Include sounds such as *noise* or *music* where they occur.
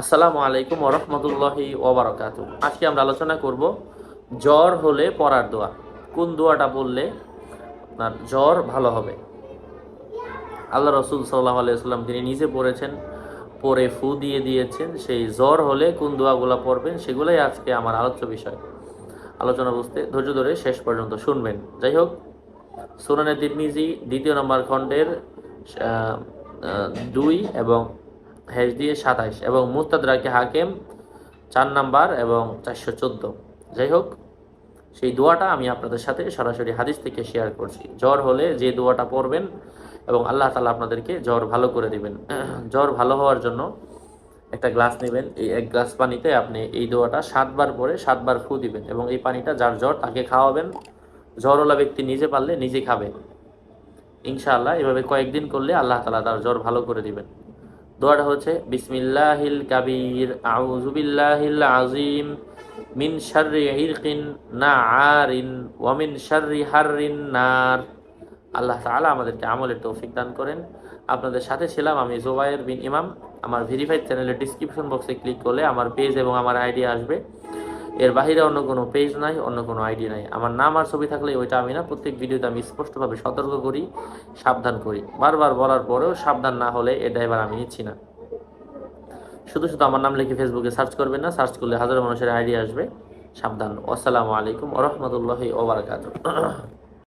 আসসালামু আলাইকুম ওরহমতুল্লাহি ওবরাকাতু আজকে আমরা আলোচনা করব জ্বর হলে পড়ার দোয়া। কোন দোয়াটা বললে আপনার জ্বর ভালো হবে? আল্লাহ রসুল সাল্লাহ আলাইসাল্লাম তিনি নিজে পড়েছেন, পরে ফু দিয়ে দিয়েছেন, সেই জ্বর হলে কোন দোয়াগুলো পড়বেন সেগুলোই আজকে আমার আলোচ্য বিষয়। আলোচনা বুঝতে ধৈর্য ধরে শেষ পর্যন্ত শুনবেন। যাই হোক, সুনানে তিরমিজি দ্বিতীয় নম্বর খণ্ডের দুই এবং হ্যাশ দিয়ে সাতাইশ এবং মুস্তাদ মুস্তাদরাকে হাকেম চার নাম্বার এবং চারশো চোদ্দ। যাই হোক, সেই দোয়াটা আমি আপনাদের সাথে সরাসরি হাদিস থেকে শেয়ার করছি। জ্বর হলে যে দোয়াটা পড়বেন এবং আল্লাহ তালা আপনাদেরকে জ্বর ভালো করে দিবেন। *clears throat* জ্বর ভালো হওয়ার জন্য একটা গ্লাস নেবেন। এই এক গ্লাস পানিতে আপনি এই দোয়াটা সাতবার পরে সাতবার ফু দিবেন এবং এই পানিটা যার জ্বর তাকে খাওয়াবেন। জ্বরওয়ালা ব্যক্তি নিজে পারলে নিজে খাবে। ইনশাআল্লাহ এভাবে কয়েকদিন করলে আল্লাহ তালা তার জ্বর ভালো করে দিবেন। দোয়াটা হচ্ছে, বিসমিল্লাহিল কাবির আউজুবিল্লাহিল আজিম মিন শাররি না আর ওয়া মিন শাররি হাররিন নার। আল্লাহ তাআলা আমাদেরকে আমলের তৌফিক দান করেন। আপনাদের সাথে ছিলাম আমি জোবায়ের বিন ইমাম। আমার ভেরিফাইড চ্যানেলের ডিসক্রিপশন বক্সে ক্লিক করলে আমার পেজ এবং আমার আইডি আসবে। এর বাহিরে অন্য কোনো পেজ নাই, অন্য কোনো আইডি নাই। আমার নাম আর ছবি থাকলে ওইটা আমি না, প্রত্যেক ভিডিওতে আমি স্পষ্টভাবে সতর্ক করি, সাবধান করি। বারবার বলার পরেও সাবধান না হলে এ ড্রাইভার আমি নিচ্ছি না। শুধু শুধু আমার নাম লিখে ফেসবুকে সার্চ করবেন না সার্চ করলে হাজারো মানুষের আইডিয়া আসবে। সাবধান। আসসালামু আলাইকুম রহমতুল্লাহ ওবরাকাতুহ